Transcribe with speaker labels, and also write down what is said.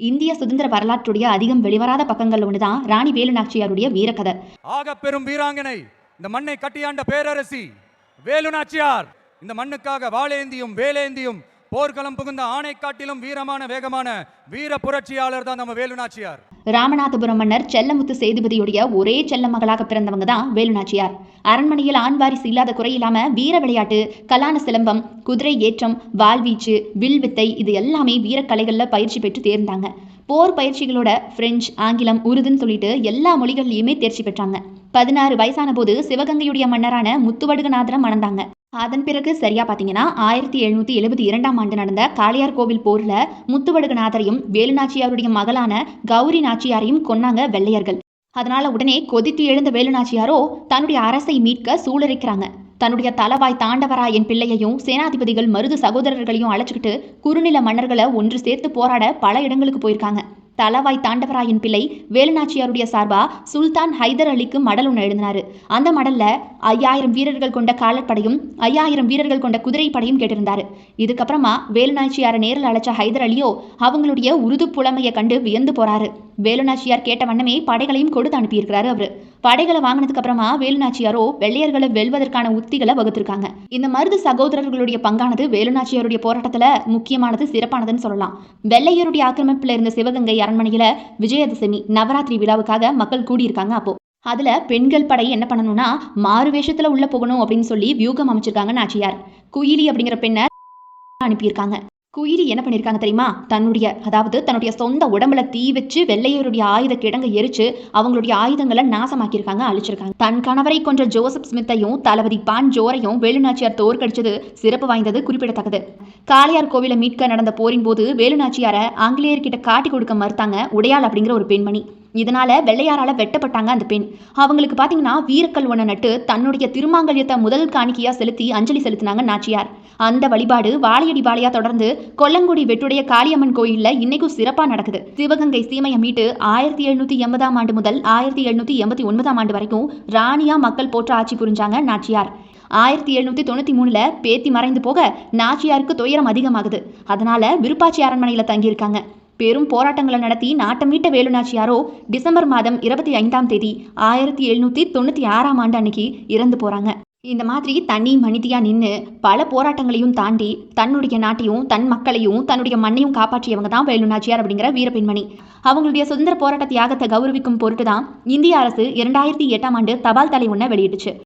Speaker 1: இந்திய சுதந்திர வரலாற்றுடைய அதிகம் வெளிவராத பக்கங்கள் ஒண்ணுதான் ராணி வேலு நாச்சியாருடைய வீரக்கதை.
Speaker 2: ஆக பெரும் வீராங்கனை இந்த மண்ணை கட்டியாண்ட பேரரசி வேலு நாச்சியார் இந்த மண்ணுக்காக வாளேந்தியும் வேலேந்தியும் போர்க்களம் புகுந்த ஆணை காட்டிலும் வீரமான வேகமான வீர புரட்சியாளர் தான் நம்ம வேலு நாச்சியார்
Speaker 1: ராமநாதபுரம் மன்னர் செல்லமுத்து சேதுபதியுடைய ஒரே செல்ல மகளாக பிறந்தவங்க தான் வேலு நாச்சியார் அரண்மனையில் ஆண் வாரிசு இல்லாத குறை இல்லாம வீர விளையாட்டு கலான சிலம்பம் குதிரை ஏற்றம் வாள்வீச்சு வில் வித்தை இது எல்லாமே வீரக்கலைகளில் பயிற்சி பெற்று தேர்ந்தாங்க. போர் பயிற்சிகளோட பிரெஞ்சு ஆங்கிலம் உருதுன்னு சொல்லிட்டு எல்லா மொழிகள்லையுமே தேர்ச்சி பெற்றாங்க. பதினாறு வயசான போது சிவகங்கையுடைய மன்னரான முத்துவடுகநாதரை மணந்தாங்க. அதன் பிறகு சரியா பாத்தீங்கன்னா ஆயிரத்தி எழுநூத்தி எழுபத்தி இரண்டாம் ஆண்டு நடந்த காளையார் கோவில் போர்ல முத்துவடுகநாதரையும் வேலுநாச்சியாருடைய மகளான கௌரி நாச்சியாரையும் கொன்னாங்க வெள்ளையர்கள். அதனால உடனே கொதித்து எழுந்த வேலுநாச்சியாரோ தன்னுடைய அரசை மீட்க சூழறிக்கிறாங்க தன்னுடைய தலவாய் தாண்டவராயன் பிள்ளையையும் சேனாதிபதிகள் மருது சகோதரர்களையும் அழைச்சிக்கிட்டு குறுநில மன்னர்களை ஒன்று சேர்த்து போராட பல இடங்களுக்கு போயிருக்காங்க. தலவாய் தாண்டவராயன் பிள்ளை வேலுநாச்சியாருடைய சார்பா சுல்தான் ஹைதர் அலிக்கு மடல் ஒன்று எழுதினாரு. அந்த மடல்ல ஐயாயிரம் வீரர்கள் கொண்ட காலற்படையும் ஐயாயிரம் வீரர்கள் கொண்ட குதிரைப்படையும் கேட்டிருந்தாரு. இதுக்கப்புறமா வேலுநாச்சியாரை நேரில் அழைச்ச ஹைதர் அலியோ அவங்களுடைய உருது புலமையை கண்டு வியந்து போறாரு. வேலுநாச்சியார் கேட்ட வண்ணமே படைகளையும் கொடுத்து அனுப்பியிருக்கிறாரு அவரு. படைகளை வாங்கினதுக்கு அப்புறமா வேலுநாச்சியாரோ வெள்ளையர்களை வெல்வதற்கான உத்திகளை வகுத்திருக்காங்க. இந்த மருது சகோதரர்களுடைய பங்கானது வேலுநாச்சியாருடைய போராட்டத்துல முக்கியமானது சிறப்பானதுன்னு சொல்லலாம். வெள்ளையருடைய ஆக்கிரமிப்புல இருந்த சிவகங்கை அரண்மனையில விஜயதசமி நவராத்திரி விழாவுக்காக மக்கள் கூடியிருக்காங்க அப்போ. அதுல பெண்கள் படை என்ன பண்ணணும்னா மாறு வேஷத்துல உள்ள போகணும் அப்படின்னு சொல்லி வியூகம் அமைச்சிருக்காங்க நாச்சியார். குயிலி அப்படிங்கிற பெண்ணை அனுப்பியிருக்காங்க. குயிலி என்ன பண்ணியிருக்காங்க தெரியுமா? தன்னுடைய அதாவது தன்னுடைய சொந்த உடம்புல தீ வச்சு வெள்ளையருடைய ஆயுத கிடங்க எரிச்சு அவங்களுடைய ஆயுதங்களை நாசமாக்கியிருக்காங்க அழிச்சிருக்காங்க. தன் கணவரை கொன்ற ஜோசப் ஸ்மித்தையும் தளபதி பான் ஜோரையும் வேலுநாச்சியார் தோற்கடிச்சது சிறப்பு வாய்ந்தது குறிப்பிடத்தக்கது. காளையார் கோவிலை மீட்க நடந்த போரின் போது வேலுநாச்சியாரை ஆங்கிலேயர்கிட்ட காட்டி கொடுக்க மறுத்தாங்க உடையாள் அப்படிங்கிற ஒரு பெண்மணி. இதனால வெள்ளையாரால வெட்டப்பட்டாங்க அந்த பெண். அவங்களுக்கு பாத்தீங்கன்னா வீரக்கல் ஒன்ன நட்டு தன்னுடைய திருமாங்கல்யத்தை முதல் காணிக்கையா செலுத்தி அஞ்சலி செலுத்தினாங்க நாச்சியார். அந்த வழிபாடு வாழையடி வாழையா தொடர்ந்து கொல்லங்குடி வெட்டுடைய காளியம்மன் கோயில்ல இன்னைக்கும் சிறப்பா நடக்குது. சிவகங்கை சீமையை மீட்டு ஆயிரத்தி எழுநூத்தி எண்பதாம் ஆண்டு முதல் ஆயிரத்தி எழுநூத்தி எண்பத்தி ஒன்பதாம் ஆண்டு வரைக்கும் ராணியா மக்கள் போற்ற ஆட்சி புரிஞ்சாங்க நாச்சியார். ஆயிரத்தி எழுநூத்தி தொண்ணூத்தி மூணுல பேத்தி மறைந்து போக நாச்சியாருக்கு துயரம் அதிகமாகுது. அதனால விருப்பாச்சி அரண்மனையில தங்கியிருக்காங்க. பெரும் போராட்டங்களை நடத்தி நாட்டம் மீட்ட வேலுநாச்சியாரோ டிசம்பர் மாதம் இருபத்தி ஐந்தாம் தேதி ஆயிரத்தி எழுநூத்தி தொண்ணூத்தி ஆறாம் ஆண்டு அன்னைக்கு இறந்து போறாங்க. இந்த மாதிரி தண்ணி மனிதியா நின்று பல போராட்டங்களையும் தாண்டி தன்னுடைய நாட்டையும் தன் மக்களையும் தன்னுடைய மண்ணையும் காப்பாற்றியவங்க தான் வேலுநாச்சியார் அப்படிங்கிற வீரப்பெண்மணி. அவங்களுடைய சுதந்திர போராட்ட தியாகத்தை கௌரவிக்கும் பொருட்டு தான் இந்திய அரசு இரண்டாயிரத்தி எட்டாம் ஆண்டு தபால் தலை ஒன்றை வெளியிட்டுச்சு.